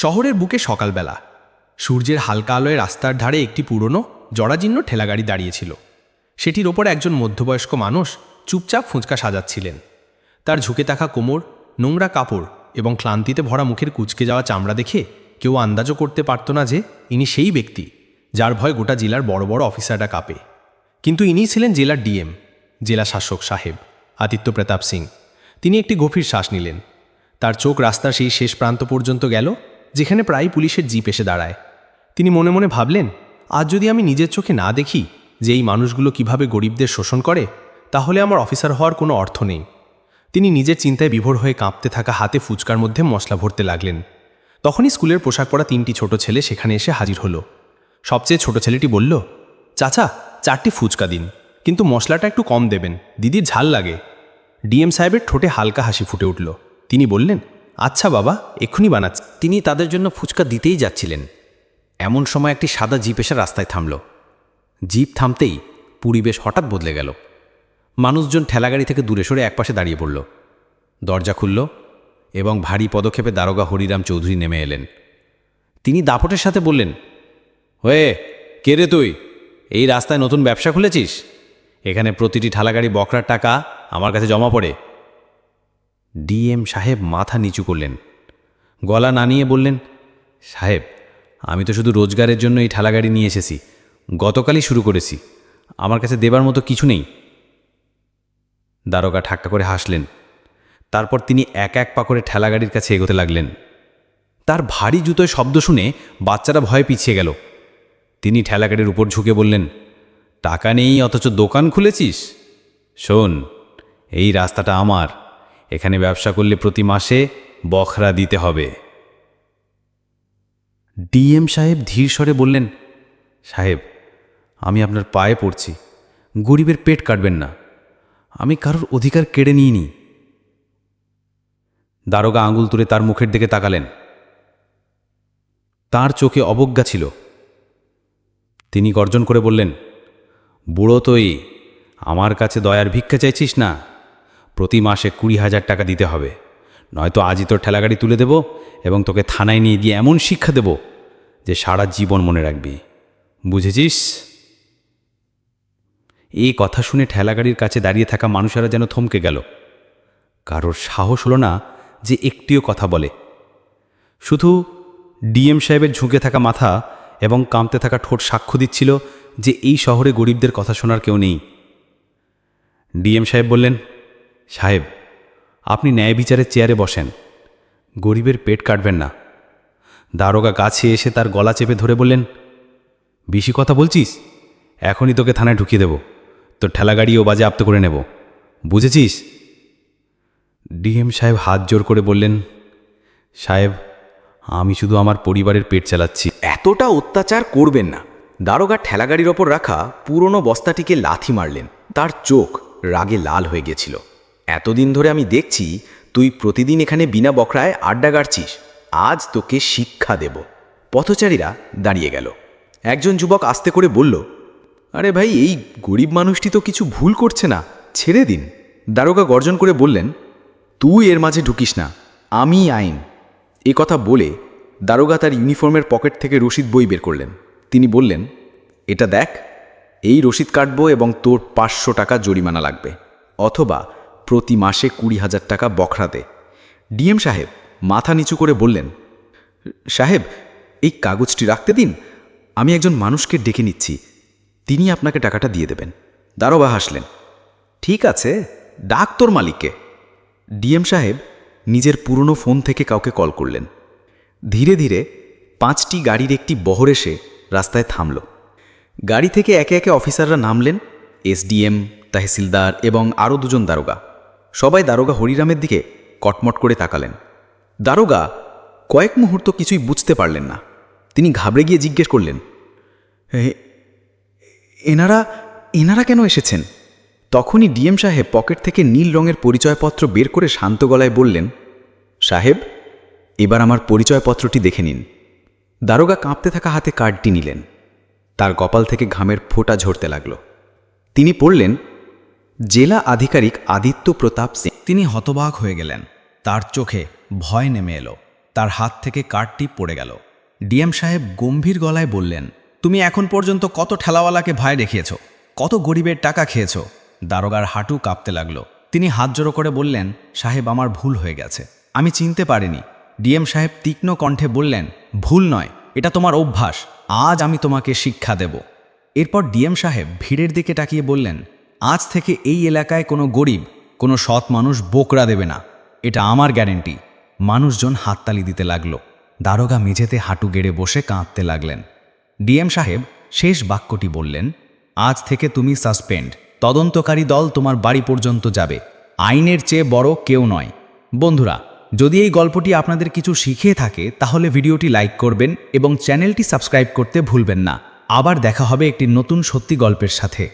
শহরের বুকে সকালবেলা। সূর্যের হালকা আলোয় রাস্তার ধারে একটি পুরনো, জরাজীর্ণ ঠেলাগাড়ি দাঁড়িয়েছিল। সেটির ওপর একজন মধ্যবয়স্ক মানুষ চুপচাপ ফুঁচকা সাজাচ্ছিলেন। তার ঝুঁকে থাকা কোমর, নোংরা কাপড় এবং ক্লান্তিতে ভরা মুখের কুচকে যাওয়া চামড়া দেখে কেউ আন্দাজও করতে পারত না যে ইনি সেই ব্যক্তি, যার ভয় গোটা জেলার বড় বড় অফিসাররা কাঁপে। কিন্তু ইনিই ছিলেন জেলার ডিএম, জেলা শাসক সাহেব আদিত্য প্রতাপ সিং। তিনি একটি গভীর শ্বাস নিলেন। তার চোখ রাস্তার সেই শেষ প্রান্ত পর্যন্ত গেল যেখানে প্রায় পুলিশের জিপ এসে দাঁড়ায়। তিনি মনে মনে ভাবলেন, আজ যদি আমি নিজের চোখে না দেখি যে এই মানুষগুলো কীভাবে গরিবদের শোষণ করে, তাহলে আমার অফিসার হওয়ার কোনো অর্থ নেই। তিনি নিজের চিন্তায় বিভোর হয়ে কাঁপতে থাকা হাতে ফুচকার মধ্যে মশলা ভরতে লাগলেন। তখনই স্কুলের পোশাক পরা তিনটি ছোট ছেলে সেখানে এসে হাজির হলো। সবচেয়ে ছোট ছেলেটি বলল, চাচা, চারটি ফুচকা দিন, কিন্তু মশলাটা একটু কম দেবেন, দিদির ঝাল লাগে। ডিএম সাহেবের ঠোঁটে হালকা হাসি ফুটে উঠল। তিনি বললেন আচ্ছা বাবা, এক্ষুনি বানাচ্ছি। তিনি তাদের জন্য ফুচকা দিতেই যাচ্ছিলেন। এমন সময় একটি সাদা জিপ এসে রাস্তায় থামল। জিপ থামতেই পরিবেশ হঠাৎ বদলে গেল। মানুষজন ঠেলাগাড়ি থেকে দূরে সরে একপাশে দাঁড়িয়ে পড়ল। দরজা খুলল এবং ভারী পদক্ষেপে দারোগা হরিরাম চৌধুরী নেমে এলেন। তিনি দাপটের সাথে বললেন হয়ে কে রে তুই? এই রাস্তায় নতুন ব্যবসা খুলেছিস? এখানে প্রতিটি ঠালাগাড়ি বকরার টাকা আমার কাছে জমা পড়ে। ডিএম সাহেব মাথা নিচু করলেন। গলা না নিয়ে বললেন, সাহেব, আমি তো শুধু রোজগারের জন্য এই ঠেলাগাড়ি নিয়ে এসেছি। গতকালই শুরু করেছি। আমার কাছে দেবার মতো কিছু নেই। দারোগা ঠাক্কা করে হাসলেন। তারপর তিনি এক এক পা করে ঠেলাগাড়ির কাছে এগোতে লাগলেন। তার ভারী জুতোয় শব্দ শুনে বাচ্চারা ভয়ে পিছিয়ে গেল। তিনি ঠেলাগাড়ির উপর ঝুঁকে বললেন, টাকা নেই, অথচ দোকান খুলেছিস? শোন, এই রাস্তাটা আমার। এখানে ব্যবসা করলে প্রতি মাসে বখরা দিতে হবে। ডিএম সাহেব ধীর স্বরে বললেন, সাহেব, আমি আপনার পায়ে পড়ছি। গরিবের পেট কাটবেন না। আমি কারোর অধিকার কেড়ে নিইনি। দারোগা আঙুল তুলে তার মুখের দিকে তাকালেন। তার চোখে অবজ্ঞা ছিল। তিনি গর্জন করে বললেন, বুড়ো তোই, আমার কাছে দয়ার ভিক্ষা চাইছিস না? প্রতি মাসে কুড়ি হাজার টাকা দিতে হবে। নয়তো আজই তোর ঠেলাগাড়ি তুলে দেব এবং তোকে থানায় নিয়ে গিয়ে এমন শিক্ষা দেব যে সারা জীবন মনে রাখবি। বুঝেছিস? এই কথা শুনে ঠেলাগাড়ির কাছে দাঁড়িয়ে থাকা মানুষেরা যেন থমকে গেল। কারোর সাহস হলো না যে একটিও কথা বলে। শুধু ডিএম সাহেবের ঝুঁকে থাকা মাথা এবং কামতে থাকা ঠোঁট সাক্ষ্য দিচ্ছিল যে এই শহরে গরিবদের কথা শোনার কেউ নেই। ডিএম সাহেব বললেন সাহেব, আপনি ন্যায় বিচারের চেয়ারে বসেন। গরিবের পেট কাটবেন না। দারোগা কাছে এসে তার গলা চেপে ধরে বললেন, বেশি কথা বলছিস? এখনই তোকে থানায় ঢুকিয়ে দেব। তোর ঠেলাগাড়িও বাজে আপ্ত করে নেব। বুঝেছিস? ডিএম সাহেব হাত জোর করে বললেন, সাহেব, আমি শুধু আমার পরিবারের পেট চালাচ্ছি। এতটা অত্যাচার করবেন না। দারোগা ঠেলাগাড়ির ওপর রাখা পুরনো বস্তাটিকে লাথি মারলেন। তার চোখ রাগে লাল হয়ে গেছিল। এতদিন ধরে আমি দেখছি তুই প্রতিদিন এখানে বিনা বকরায় আড্ডা গাড়ছিস। আজ তোকে শিক্ষা দেব। পথচারীরা দাঁড়িয়ে গেল। একজন যুবক আস্তে করে বলল, আরে ভাই, এই গরিব মানুষটি তো কিছু ভুল করছে না। ছেড়ে দিন। দারোগা গর্জন করে বললেন, তুই এর মাঝে ঢুকিস না। আমি আইন। এ কথা বলে দারোগা তার ইউনিফর্মের পকেট থেকে রসিদ বই বের করলেন। তিনি বললেন, এটা দেখ, এই রসিদ কাটবো এবং তোর পাঁচশো টাকা জরিমানা লাগবে। অথবা প্রতি মাসে কুড়ি হাজার টাকা বখরা দে ডিএম সাহেব মাথা নিচু করে বললেন, সাহেব, এই কাগজটি রাখতে দিন, আমি একজন মানুষকে ডেকে নিচ্ছি, তিনি আপনাকে টাকাটা দিয়ে দেবেন। দারোগা হাসলেন, ঠিক আছে, ডাক তোর মালিককে। ডিএম সাহেব নিজের পুরনো ফোন থেকে কাউকে কল করলেন। ধীরে ধীরে পাঁচটি গাড়ির একটি বহর এসে রাস্তায় থামল। গাড়ি থেকে একে একে অফিসাররা নামলেন, এসডিএম, তহসিলদার এবং আরও দুজন দারোগা। সবাই দারোগা হরিরামের দিকে কটমট করে তাকালেন। দারোগা কয়েক মুহূর্ত কিছুই বুঝতে পারলেন না। তিনি ঘাবড়ে গিয়ে জিজ্ঞেস করলেন এনারা এনারা কেন এসেছেন? তখনই ডিএম সাহেব পকেট থেকে নীল রঙের পরিচয়পত্র বের করে শান্ত গলায় বললেন, সাহেব, এবার আমার পরিচয়পত্রটি দেখে নিন। দারোগা কাঁপতে থাকা হাতে কার্ডটি নিলেন। তার কপাল থেকে ঘামের ফোঁটা ঝরতে লাগল। তিনি পড়লেন জেলা আধিকারিক আদিত্য প্রতাপ সিং। তিনি হতবাক হয়ে গেলেন। তার চোখে ভয় নেমে এলো। তার হাত থেকে কার্ডটি পড়ে গেল। ডিএম সাহেব গম্ভীর গলায় বললেন, তুমি এখন পর্যন্ত কত ঠেলাওয়ালাকে ভয় দেখিয়েছ? কত গরিবের টাকা খেয়েছ? দারোগার হাঁটু কাঁপতে লাগল। তিনি হাত জড়ো করে বললেন, সাহেব, আমার ভুল হয়ে গেছে। আমি চিনতে পারিনি। ডিএম সাহেব তীক্ষ্ণ কণ্ঠে বললেন, ভুল নয়, এটা তোমার অভ্যাস। আজ আমি তোমাকে শিক্ষা দেব। এরপর ডিএম সাহেব ভিড়ের দিকে তাকিয়ে বললেন আজ থেকে এই এলাকায় কোনো গরিব, কোনো সৎ মানুষ বোকরা দেবে না। এটা আমার গ্যারেন্টি। মানুষজন হাততালি দিতে লাগল। দারোগা মেঝেতে হাঁটু গেড়ে বসে কাঁদতে লাগলেন। ডিএম সাহেব শেষ বাক্যটি বললেন, আজ থেকে তুমি সাসপেন্ড। তদন্তকারী দল তোমার বাড়ি পর্যন্ত যাবে। আইনের চেয়ে বড় কেউ নয়। বন্ধুরা, যদি এই গল্পটি আপনাদের কিছু শিখিয়ে থাকে, তাহলে ভিডিওটি লাইক করবেন এবং চ্যানেলটি সাবস্ক্রাইব করতে ভুলবেন না। আবার দেখা হবে একটি নতুন সত্যি গল্পের সাথে।